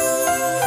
Música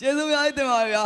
ကျေးဇူးများကြီးတင်ပါတယ်ဗျာ